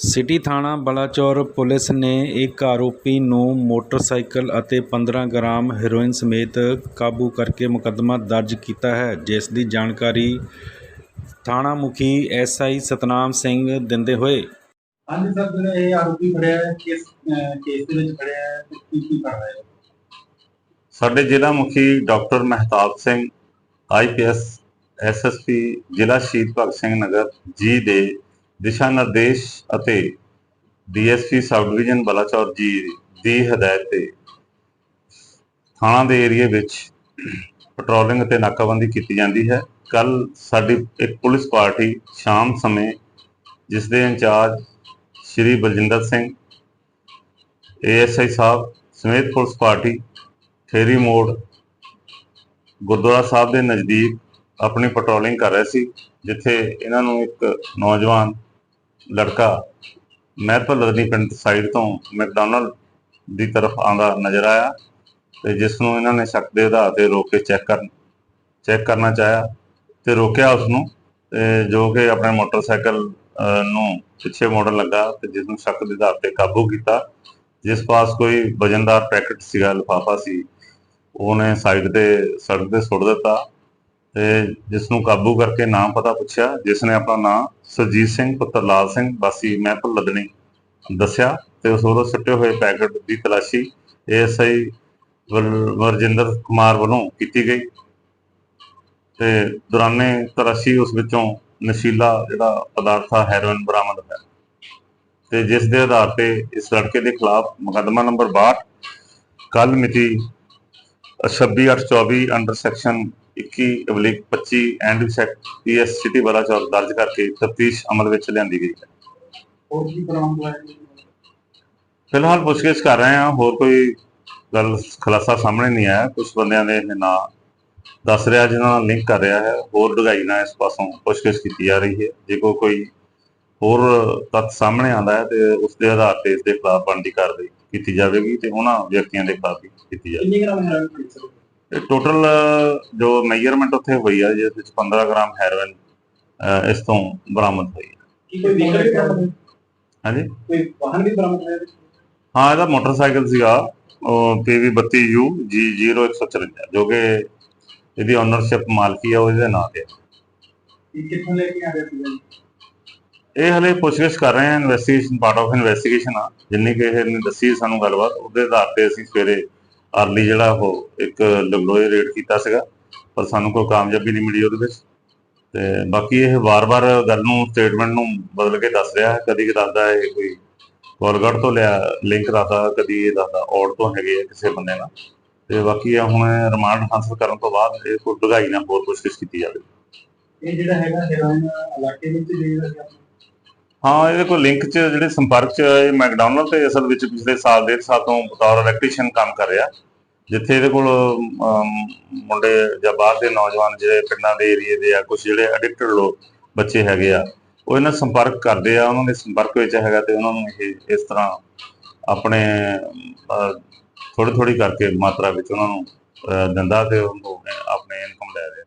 City ਥਾਣਾ Balachaur police ਨੇ ਇੱਕ ਆਰੋਪੀ ਨੂੰ ਮੋਟਰਸਾਈਕਲ ਅਤੇ 15 ਗ੍ਰਾਮ ਹੈਰੋਇਨ ਸਮੇਤ ਕਾਬੂ ਕਰਕੇ ਮੁਕੱਦਮਾ ਦਰਜ ਕੀਤਾ ਹੈ ਜਿਸ ਦੀ ਜਾਣਕਾਰੀ ਥਾਣਾ ਮੁਖੀ ਐਸਆਈ ਸਤਨਾਮ ਸਿੰਘ ਦਿੰਦੇ ਹੋਏ। ਹਾਂਜੀ ਸਰ ਜਿਹੜਾ ਇਹ ਆਰੋਪੀ ਫੜਿਆ ਹੈ ਕਿਸ ਕੇਸ ਦੇ ਵਿੱਚ ਫੜਿਆ ਹੈ ਤੇ ਕੀ ਕੀ ਕਰ ਰਿਹਾ ਹੈ? ਸਾਡੇ ਜ਼ਿਲ੍ਹਾ ਮੁਖੀ doctor Mehtab Singh IPS SSP ਜ਼ਿਲ੍ਹਾ ਸ਼ਹੀਦ ਭਗਤ ਸਿੰਘ ਨਗਰ ਜੀ ਦੇ ਦਿਸ਼ਾ ਨਿਰਦੇਸ਼ ਅਤੇ ਡੀਐਸਪੀ ਸਬ ਡਿਵੀਜ਼ਨ ਬਲਾਚੌਰ ਜੀ ਦੀ ਹਦਾਇਤ ਤੇ ਥਾਣਾ ਦੇ ਏਰੀਏ ਵਿੱਚ ਪੈਟਰੋਲਿੰਗ ਅਤੇ ਨਾਕਾਬੰਦੀ ਕੀਤੀ ਜਾਂਦੀ ਹੈ। ਕੱਲ ਸਾਡੀ ਇੱਕ ਪੁਲਿਸ ਪਾਰਟੀ ਸ਼ਾਮ ਸਮੇਂ ਜਿਸ ਦੇ ਇੰਚਾਰਜ ਸ਼੍ਰੀ ਬਲਜਿੰਦਰ ਸਿੰਘ, ਏਐਸਆਈ ਸਾਹਿਬ ਸਮੇਤ ਪੁਲਿਸ ਪਾਰਟੀ, ਠੇਰੀ ਮੋੜ, ਗੁਰਦੁਆਰਾ ਸਾਹਿਬ ਦੇ ਨਜ਼ਦੀਕ ਆਪਣੀ ਪੈਟਰੋਲਿੰਗ ਕਰ ਰਹੇ ਸੀ, ਜਿੱਥੇ ਇਹਨਾਂ ਨੂੰ ਇੱਕ ਨੌਜਵਾਨ ਲੜਕਾ ਮਹਿਪਲ ਲਦਨੀ ਪਿੰਡ ਸਾਈਡ ਤੋਂ ਮੈਕਡੋਨਲਡ ਦੀ ਤਰਫ ਆਉਂਦਾ ਨਜ਼ਰ ਆਇਆ ਤੇ ਜਿਸ ਨੂੰ ਇਹਨਾਂ ਨੇ ਸ਼ੱਕ ਦੇ ਆਧਾਰ ਤੇ ਰੋਕ ਕੇ ਚੈੱਕ ਕਰਨ, ਚੈੱਕ ਕਰਨਾ ਚਾਹਿਆ ਤੇ ਰੋਕਿਆ ਉਸ ਨੂੰ ਜੋ ਕਿ ਆਪਣੇ ਮੋਟਰਸਾਈਕਲ ਨੂੰ ਪਿੱਛੇ ਮੋੜਨ ਲੱਗਾ ਤੇ ਜਿਸ ਨੂੰ ਸ਼ੱਕ ਦੇ ਆਧਾਰ ਤੇ ਕਾਬੂ ਕੀਤਾ। ਜਿਸ ਪਾਸ ਕੋਈ ਵਜਨਦਾਰ ਪੈਕੇਟ ਸੀਗਾ, ਲਿਫਾਫਾ ਸੀ, ਉਹਨੇ ਸਾਈਡ ਤੇ ਸੜਕ ਤੇ ਸੁੱਟ ਦਿੱਤਾ। ਤੇ ਜਿਸ ਨੂੰ ਕਾਬੂ ਕਰਕੇ ਨਾਮ ਪਤਾ ਪੁੱਛਿਆ ਜਿਸ ਨੇ ਆਪਣਾ ਨਾਮ ਸਰਜੀਤ ਸਿੰਘ, ਪੁੱਤਰ ਲਾਲ ਸਿੰਘ, ਵਾਸੀ ਮਹਿਪੁਰ ਲਦਣੀ ਦੱਸਿਆ ਤੇ ਉਸ ਵੱਲੋਂ ਸੁੱਟੇ ਹੋਏ ਪੈਕੇਟ ਦੀ ਤਲਾਸ਼ੀ ਏਐਸਆਈ ਵਰਜਿੰਦਰ ਕੁਮਾਰ ਵੱਲੋਂ ਕੀਤੀ ਗਈ ਤੇ ਦੌਰਾਨੇ ਤਲਾਸ਼ੀ ਉਸ ਵਿੱਚੋਂ ਨਸ਼ੀਲਾ ਜਿਹੜਾ ਪਦਾਰਥ ਆ, ਹੈਰੋਇਨ ਬਰਾਮਦ ਹੋਇਆ ਤੇ ਜਿਸ ਦੇ ਆਧਾਰ ਤੇ ਇਸ ਲੜਕੇ ਦੇ ਖਿਲਾਫ ਮੁਕੱਦਮਾ ਨੰਬਰ 62 ਕੱਲ ਮਿਤੀ 26824 ਅੰਡਰ ਸੈਕਸ਼ਨ 21 ਅਬਲਿਕ 25 ਐਂਡ ਸੈਕਟ ਪੀਐਸ ਸਿਟੀ ਬਲਾਚੌਰ ਦਰਜ ਕਰਕੇ ਤਫਤੀਸ਼ ਅਮਲ ਵਿੱਚ ਲਿਆਂਦੀ ਗਈ ਹੈ। ਹੋਰ ਕੀ ਬਰਾਮਦ ਹੋਇਆ ਹੈ? ਫਿਲਹਾਲ ਪੁੱਛਗਿੱਛ ਕਰ ਰਹੇ ਹਾਂ ਹੋਰ ਕੋਈ ਗੱਲ ਖੁਲਾਸਾ ਸਾਹਮਣੇ ਨਹੀਂ ਆਇਆ। ਕੁਝ ਬੰਦਿਆਂ ਦੇ ਨਾਂ ਦੱਸ ਰਿਹਾ ਜਿਨ੍ਹਾਂ ਨਾਲ ਲਿੰਕ ਕਰ ਰਿਹਾ ਹੈ। ਹੋਰ ਡੂੰਘਾਈ ਨਾਲ ਇਸ ਪਾਸੋਂ ਪੁੱਛਗਿੱਛ ਕੀਤੀ ਜਾ ਰਹੀ ਹੈ। ਜੇ ਕੋਈ ਕੋਈ ਹੋਰ ਤੱਥ ਸਾਹਮਣੇ ਆਉਂਦਾ ਹੈ ਤੇ ਉਸ ਦੇ ਆਧਾਰ ਤੇ ਇਸ ਦੇ ਖਿਲਾਫ ਬਣਦੀ ਕਾਰਵਾਈ ਕੀਤੀ ਜਾਵੇਗੀ ਤੇ ਉਹਨਾਂ ਵਿਅਕਤੀਆਂ ਦੇ ਖਿਲਾਫ ਵੀ ਕੀਤੀ ਜਾਵੇਗੀ। ਕਿੰਨੇ ਗ੍ਰਾਮ ਹੈਰੋਇਨ ਫੜੀ ਸਰ ਇਹ ਟੋਟਲ ਜੋ ਮੈਜ਼ਰਮੈਂਟ ਉੱਥੇ ਹੋਈ ਹੈ ਜਿਸ ਵਿੱਚ 15 ਗ੍ਰਾਮ ਹੈਰੋਇਨ ਇਸ ਤੋਂ ਬਰਾਮਦ ਹੋਈ ਹੈ ਕੋਈ ਵੀ ਬਰਾਮਦ? ਹਾਂਜੀ ਕੋਈ ਵਾਹਨ ਵੀ ਬਰਾਮਦ ਹੋਇਆ? ਹਾਂ ਇਹਦਾ ਮੋਟਰਸਾਈਕਲ ਸੀਗਾ PV 32U G0154 ਜੋ ਕਿ ਇਹਦੀ ਓਨਰਸ਼ਿਪ ਮਾਲਕੀ ਹੈ ਉਹਦੇ ਨਾਂ ਤੇ। ਇਹ ਕਿੱਥੋਂ ਲੈ ਕੇ ਆ ਰਿਹਾ ਸੀਗਾ ਜੀ? ਇਹ ਹਲੇ ਪੁੱਛਗਿੱਛ ਕਰ ਰਹੇ ਹਾਂ ਇਨਵੈਸਟੀਗੇਸ਼ਨ ਪਾਰਟ ਆਫ ਇਨਵੈਸਟੀਗੇਸ਼ਨ ਆ ਜਿੰਨੀ ਕਿ ਇਹ ਨੇ ਦੱਸੀ ਸਾਨੂੰ ਗੱਲਬਾਤ ਉਹਦੇ ਆਧਾਰ ਤੇ ਅਸੀਂ ਸਵੇਰੇ ਅਰਲੀ ਜਿਹੜਾ ਉਹ ਇੱਕ ਲਗਲੋਏ ਰੇਡ ਕੀਤਾ ਸੀਗਾ, ਪਰ ਸਾਨੂੰ ਕੋਈ ਕਾਮਯਾਬੀ ਨਹੀਂ ਮਿਲੀ ਉਹਦੇ ਵਿੱਚ। ਤੇ ਬਾਕੀ ਇਹ ਵਾਰ-ਵਾਰ ਗੱਲ ਨੂੰ ਸਟੇਟਮੈਂਟ ਨੂੰ ਬਦਲ ਕੇ ਦੱਸ ਰਿਹਾ ਹੈ। ਕਦੀ ਦੱਸਦਾ ਇਹ ਕੋਈ ਕੋਲਗੜ ਤੋਂ ਲਿਆ ਲਿੰਕ ਦੱਸਦਾ, ਕਦੀ ਇਹ ਦੱਸਦਾ ਔੜ ਤੋਂ ਹੈਗੇ ਆ ਕਿਸੇ ਬੰਦੇ ਨਾਲ। ਤੇ ਬਾਕੀ ਇਹ ਹੁਣ ਰਿਮਾਂਡ ਹਾਸਲ ਕਰਨ ਤੋਂ ਬਾਅਦ ਇਹ ਕੋਈ ਡੂੰਘਾਈ ਨਾਲ ਹੋਰ ਪੁੱਛਗਿੱਛ ਕੀਤੀ ਜਾਵੇ। ਇਹ ਜਿਹੜਾ ਹੈਗਾ ਹੈਰੋਇਨ ਇਲਾਕੇ ਵਿੱਚ ਜਿਹੜਾ ਹਾਂ, ਇਹਦੇ ਕੋਲ ਲਿੰਕ ਚ ਜਿਹੜੇ ਸੰਪਰਕ ਚ ਇਹ ਮੈਕਡੋਨਲਡ ਤੇ ਅਸਲ ਵਿੱਚ ਪਿਛਲੇ ਸਾਲ, ਡੇਢ ਸਾਲ ਤੋਂ ਬਤੌਰ ਇਲੈਕਟ੍ਰੀਸ਼ੀਅਨ ਕੰਮ ਕਰ ਰਿਹਾ। ਜਿੱਥੇ ਇਹਦੇ ਕੋਲ ਮੁੰਡੇ ਜਾਂ ਬਾਹਰ ਦੇ ਨੌਜਵਾਨ ਜਿਹੜੇ ਪਿੰਡਾਂ ਦੇ ਏਰੀਏ ਦੇ ਆ ਕੁਝ ਜਿਹੜੇ ਐਡਿਕਟਡ ਲੋਕ, ਬੱਚੇ ਹੈਗੇ ਆ, ਉਹ ਇਹਨਾਂ ਸੰਪਰਕ ਕਰਦੇ ਆ, ਉਹਨਾਂ ਦੇ ਸੰਪਰਕ ਵਿੱਚ ਹੈਗਾ ਤੇ ਉਹਨਾਂ ਨੂੰ ਇਹ, ਇਸ ਤਰ੍ਹਾਂ ਆਪਣੇ ਥੋੜੀ ਥੋੜੀ ਕਰਕੇ ਮਾਤਰਾ ਵਿੱਚ ਉਹਨਾਂ ਨੂੰ ਦਿੰਦਾ ਤੇ ਉਹਨੂੰ ਆਪਣੇ ਇਨਕਮ ਲੈ ਰਿਹਾ।